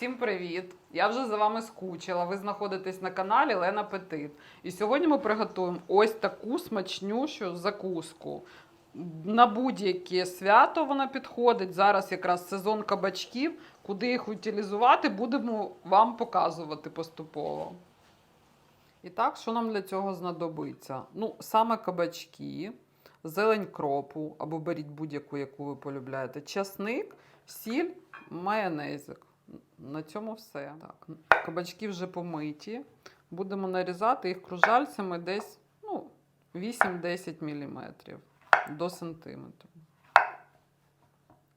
всім привіт! Я вже за вами скучила. Ви знаходитесь на каналі Лена Петит. І сьогодні ми приготуємо ось таку смачнющу закуску. На будь-яке свято вона підходить. Зараз якраз сезон кабачків. Куди їх утилізувати, будемо вам показувати поступово. І так, що нам для цього знадобиться? Ну, саме кабачки, зелень кропу, або беріть будь-яку, яку ви полюбляєте, часник, сіль, майонезик. На цьому все. Так, кабачки вже помиті. Будемо нарізати їх кружальцями десь ну, 8-10 мм до сантиметру.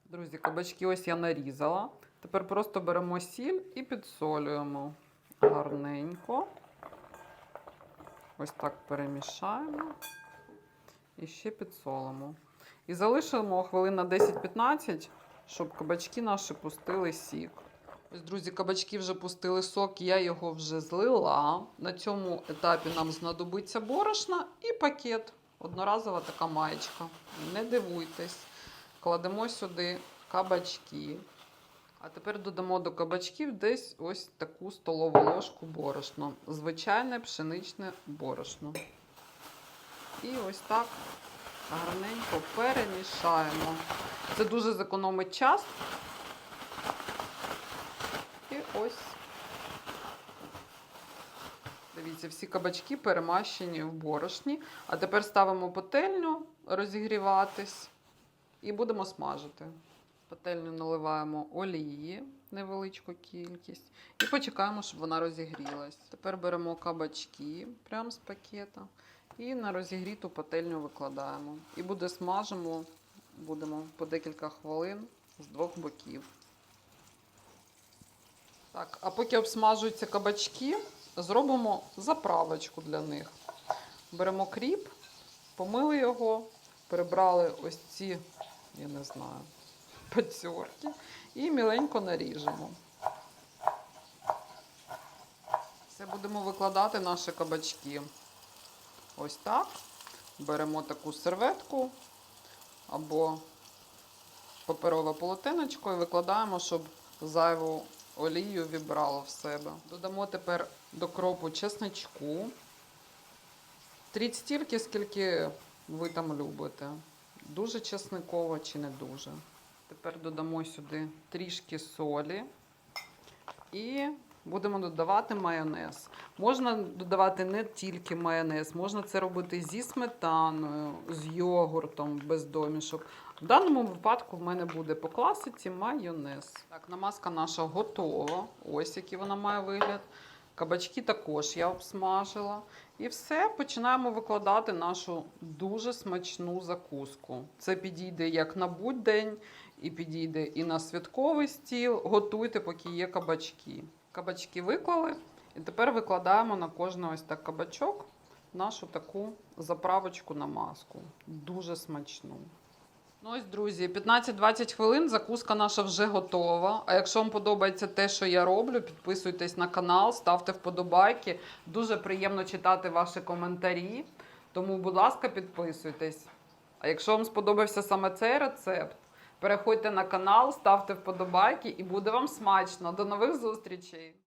Друзі, кабачки ось я нарізала. Тепер просто беремо сіль і підсолюємо гарненько. Ось так перемішаємо. І ще підсолимо. І залишимо хвилин на 10-15, щоб кабачки наші пустили сік. Друзі, кабачки вже пустили сок, я його вже злила. На цьому етапі нам знадобиться борошна і пакет. Одноразова така маєчка. Не дивуйтесь. Кладемо сюди кабачки. А тепер додамо до кабачків десь ось таку столову ложку борошна. Звичайне пшеничне борошно. І ось так гарненько перемішаємо. Це дуже зекономить час. Ось. Дивіться, всі кабачки перемащені в борошні. А тепер ставимо пательню розігріватись і будемо смажити. Пательню наливаємо олії, невеличку кількість, і почекаємо, щоб вона розігрілась. Тепер беремо кабачки прямо з пакета і на розігріту пательню викладаємо. І буде смажимо, будемо по декілька хвилин з двох боків. Так, а поки обсмажуються кабачки, зробимо заправочку для них. Беремо кріп, помили його, прибрали ось ці, я не знаю, пацьорки і міленько наріжемо. Це будемо викладати наші кабачки. Ось так. Беремо таку серветку або паперове полотенечко і викладаємо, щоб зайву олію вібрало в себе. Додамо тепер до кропу чесничку. Тріть стільки, скільки ви там любите. Дуже чесниково чи не дуже. Тепер додамо сюди трішки солі і будемо додавати майонез. Можна додавати не тільки майонез, можна це робити зі сметаною, з йогуртом без домішок. В даному випадку в мене буде по класиці майонез. Так, намазка наша готова. Ось який вона має вигляд. Кабачки також я обсмажила. І все, починаємо викладати нашу дуже смачну закуску. Це підійде як на будь-день, і підійде і на святковий стіл. Готуйте, поки є кабачки. Кабачки виклали. І тепер викладаємо на кожний ось так кабачок нашу таку заправочку на маску. Дуже смачну. Ну ось, друзі, 15-20 хвилин закуска наша вже готова. А якщо вам подобається те, що я роблю, підписуйтесь на канал, ставте вподобайки. Дуже приємно читати ваші коментарі. Тому, будь ласка, підписуйтесь. А якщо вам сподобався саме цей рецепт, переходьте на канал, ставте вподобайки і буде вам смачно. До нових зустрічей!